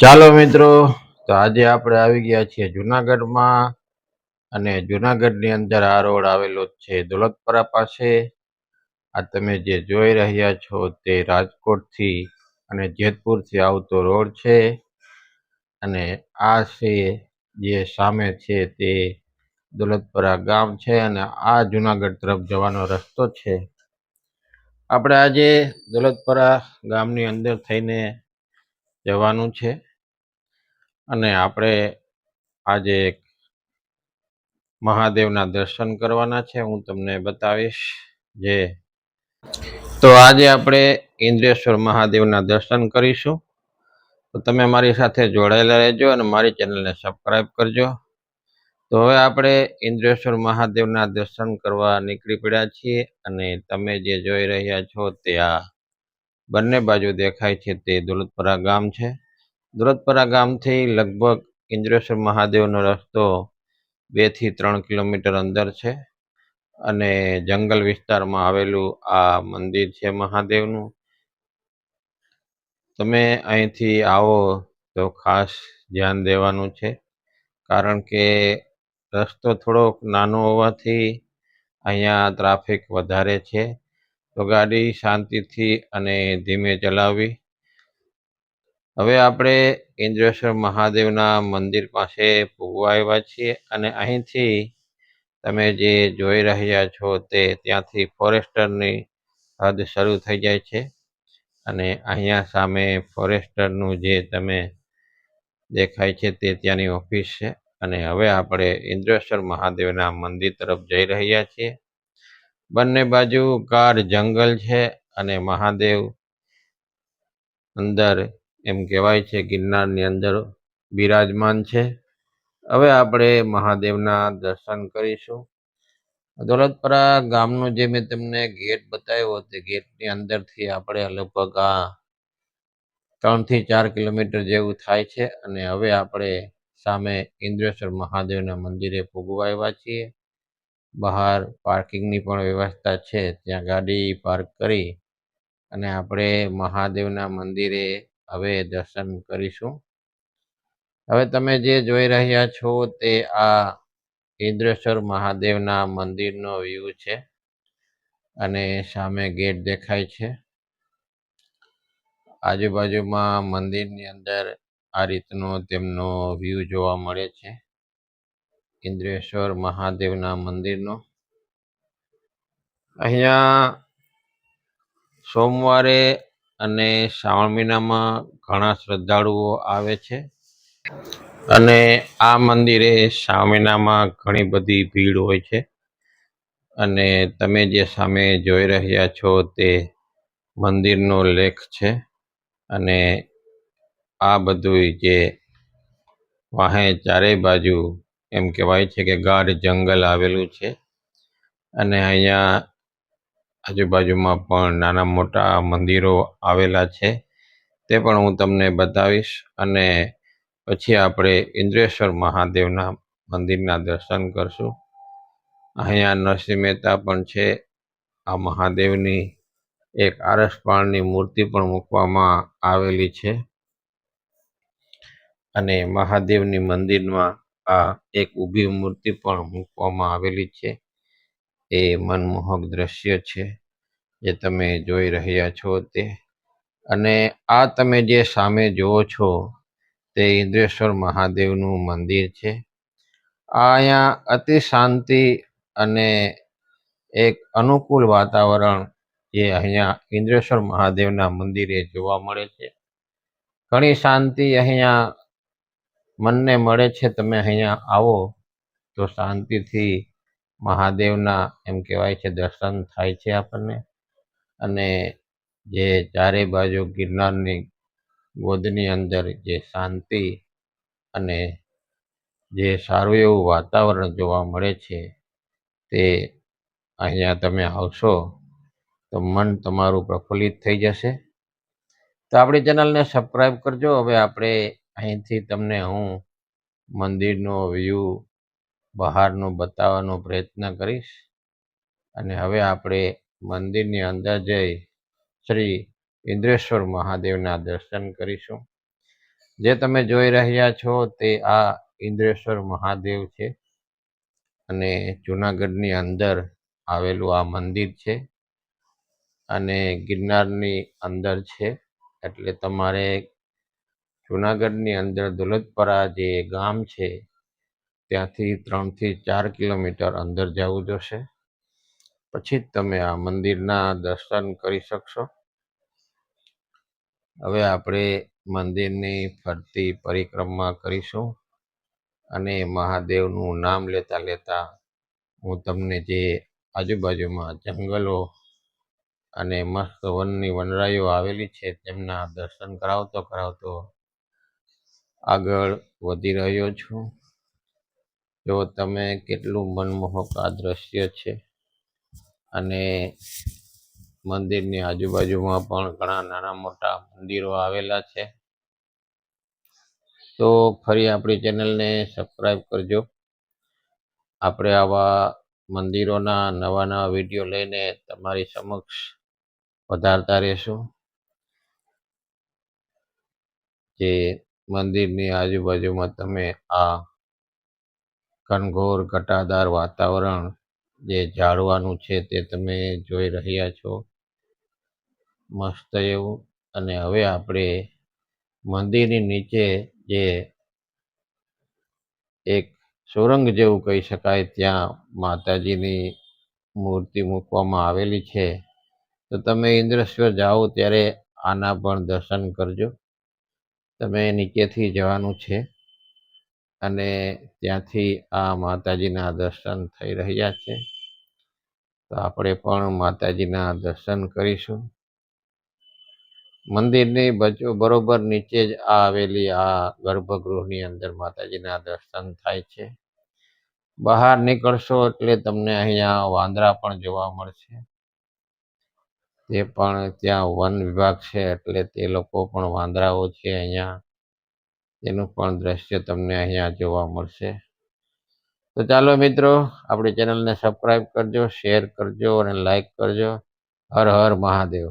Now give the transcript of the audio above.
ચાલો મિત્રો, તો આજે આપણે આવી ગયા છીએ જુનાગઢમાં અને જુનાગઢની અંદર આ રોડ આવેલો છે દોલતપરા પાસે. આ તમે જે જોઈ રહ્યા છો તે રાજકોટથી અને જેતપુરથી આવતો રોડ છે અને આ છે જે સામે છે તે દોલતપરા ગામ છે અને આ જુનાગઢ તરફ જવાનો રસ્તો છે. આપણે આજે દોલતપરા ગામની અંદર થઈને જવાનું છે. અને આપણે આજે મહાદેવના દર્શન કરવાના છે. હું તમને બતાવીશ જે તો આજે આપણે ઇન્દ્રેશ્વર મહાદેવના દર્શન કરીશું. તો તમે મારી સાથે જોડાયેલા રહેજો અને મારી ચેનલને સબસ્ક્રાઈબ કરજો. તો હવે આપણે ઇન્દ્રેશ્વર મહાદેવના દર્શન કરવા નીકળી પડ્યા છીએ અને તમે જે જોઈ રહ્યા છો તે આ બંને બાજુ દેખાય છે. તે દોલતપરા ગામ છે. દોલતપરા ગામથી લગભગ ઇન્દ્રેશ્વર મહાદેવનો રસ્તો બેથી ત્રણ કિલોમીટર અંદર છે અને જંગલ વિસ્તારમાં આવેલું આ મંદિર છે મહાદેવનું. તમે અહીંથી આવો તો ખાસ ધ્યાન દેવાનું છે, કારણ કે રસ્તો થોડોક નાનો હોવાથી અહીંયા ટ્રાફિક વધારે છે. તો ગાડી શાંતિથી અને ધીમે ચલાવવી. હવે આપણે ઇન્દ્રેશ્વર મહાદેવના મંદિર પાસે પૂગવા આવ્યા છીએ અને અહીંથી તમે જે જોઈ રહ્યા છો તે ત્યાંથી ફોરેસ્ટરની હદ શરૂ થઈ જાય છે. અને અહીંયા સામે ફોરેસ્ટરનું જે તમે દેખાય છે તે ત્યાંની ઓફિસ છે. અને હવે આપણે ઇન્દ્રેશ્વર મહાદેવના મંદિર તરફ જઈ રહ્યા છીએ. બંને બાજુ કાર જંગલ છે અને મહાદેવ અંદર એમ કહેવાય છે, ગિરનારની અંદર બિરાજમાન છે. હવે આપણે મહાદેવના દર્શન કરીશું. દોલતપરા ગામનો જે મેં તમને ગેટ બતાવ્યો તે ગેટની અંદરથી આપણે લગભગ આ ત્રણથી ચાર કિલોમીટર જેવું થાય છે અને હવે આપણે સામે ઇન્દ્રેશ્વર મહાદેવના મંદિરે ભોગવાયા છીએ. બહાર પાર્કિંગની પણ વ્યવસ્થા છે, ત્યાં ગાડી પાર્ક કરી અને આપણે મહાદેવના મંદિરે હવે દર્શન કરીશું. હવે તમે જે જોઈ રહ્યા છો તે આ ઇન્દ્રેશ્વર મહાદેવના મંદિરનો વ્યૂ છે અને સામે ગેટ દેખાય છે. આજુબાજુમાં મંદિરની અંદર આ રીતનો તેમનો વ્યૂ જોવા મળે છે. ઇન્દ્રેશ્વર મહાદેવના મંદિરનો. અહીંયા સોમવારે અને શ્રાવણ મહિનામાં ઘણા શ્રદ્ધાળુઓ આવે છે. અને આ મંદિરે શ્રાવણ મહિનામાં ઘણી બધી ભીડ હોય છે. અને તમે જે સામે જોઈ રહ્યા છો તે મંદિરનો લેખ છે. અને આ બધું જે વાહે ચારેય બાજુ એમ કહેવાય છે કે ગાઢ જંગલ આવેલું છે. અને અહીંયા આજુબાજુમાં પણ નાના મોટા મંદિરો આવેલા છે. તે પણ હું તમને બતાવીશ અને પછી આપણે ઇન્દ્રેશ્વર મહાદેવના મંદિરના દર્શન કરશું. અહીંયા નરસિંહ મહેતા પણ છે. આ મહાદેવની એક આરસપાળની મૂર્તિ પણ મૂકવામાં આવેલી છે. અને મહાદેવની મંદિરમાં આ એક ઊભી મૂર્તિ પણ મૂકવામાં આવેલી છે. એ મનમોહક દ્રશ્ય છે જે તમે જોઈ રહ્યા છો તે. અને આ તમે જે સામે જુઓ છો તે ઇન્દ્રેશ્વર મહાદેવનું મંદિર છે. આ અહીંયા અતિ શાંતિ અને એક અનુકૂળ વાતાવરણ જે અહીંયા ઇન્દ્રેશ્વર મહાદેવના મંદિરે જોવા મળે છે. ઘણી શાંતિ અહીંયા મનને મળે છે. તમે અહીંયા આવો તો શાંતિથી મહાદેવના એમ કહેવાય છે, દર્શન થાય છે આપણને. અને જે ચારે બાજુ ગિરનારની ગોદની અંદર જે શાંતિ અને જે સારું એવું વાતાવરણ જોવા મળે છે, તે અહીંયા તમે આવશો તો મન તમારું પ્રફુલ્લિત થઈ જશે. તો આપણી ચેનલને સબસ્ક્રાઈબ કરજો. હવે આપણે અહીંથી તમને હું મંદિરનો વ્યૂ બહારનો બતાવવાનો પ્રયત્ન કરીશ. અને હવે આપણે મંદિરની અંદર જઈ શ્રી ઇન્દ્રેશ્વર મહાદેવના દર્શન કરીશું. જે તમે જોઈ રહ્યા છો તે આ ઇન્દ્રેશ્વર મહાદેવ છે. અને જુનાગઢની અંદર આવેલું આ મંદિર છે. અને ગિરનારની અંદર છે. એટલે તમારે જુનાગઢની અંદર દોલતપરા જે ગામ છે ત્યાંથી ત્રણથી ચાર કિલોમીટર અંદર જવું જોશે. પછી જ તમે આ મંદિરના દર્શન કરી શકશો. હવે આપણે મંદિરની ફરતી પરિક્રમા કરીશું અને મહાદેવનું નામ લેતા લેતા હું તમને જે આજુબાજુમાં જંગલો અને મસ્ત વનની વનરાઈઓ આવેલી છે તેમના દર્શન કરાવતો કરાવતો આગળ વધી રહ્યો છું. જો તમે કેટલું મનમોહક આ દ્રશ્ય છે. અને મંદિરની આજુબાજુમાં પણ ઘણા નાના મોટા મંદિરો આવેલા છે. તો ફરી આપણી ચેનલને સબસ્ક્રાઈબ કરજો. આપણે આવા મંદિરોના નવા નવા વીડિયો લઈને તમારી સમક્ષ વધારતા રહેશું. જે મંદિરની આજુબાજુમાં તમે આ ઘનઘોર ઘટાદાર વાતાવરણ જે ઝાડવાનું છે તે તમે જોઈ રહ્યા છો. મસ્ત એવું. અને હવે આપણે મંદિરની નીચે જે એક સુરંગ જેવું કહી શકાય, ત્યાં માતાજીની મૂર્તિ મૂકવામાં આવેલી છે. તો તમે ઇન્દ્રેશ્વર જાઓ ત્યારે આના પણ દર્શન કરજો. તમે નીચેથી જવાનું છે. અને ત્યાંથી આ માતાજીના દર્શન થઈ રહ્યા છે. તો આપણે પણ માતાજીના દર્શન કરીશું. મંદિરની બચો બરોબર નીચે જ આ આવેલી આ ગર્ભગૃહની અંદર માતાજીના દર્શન થાય છે. બહાર નીકળશો એટલે તમને અહીંયા વાંદરા પણ જોવા મળશે. તે પણ ત્યાં વન વિભાગ છે એટલે તે લોકો પણ વાંદરાઓ છે અહીંયા. તેનું પણ દ્રશ્ય તમને અહીંયા જોવા મળશે. તો ચાલો મિત્રો, આપણી ચેનલને સબસ્ક્રાઈબ કરજો શેર કરજો અને લાઈક કરજો. હર હર મહાદેવ.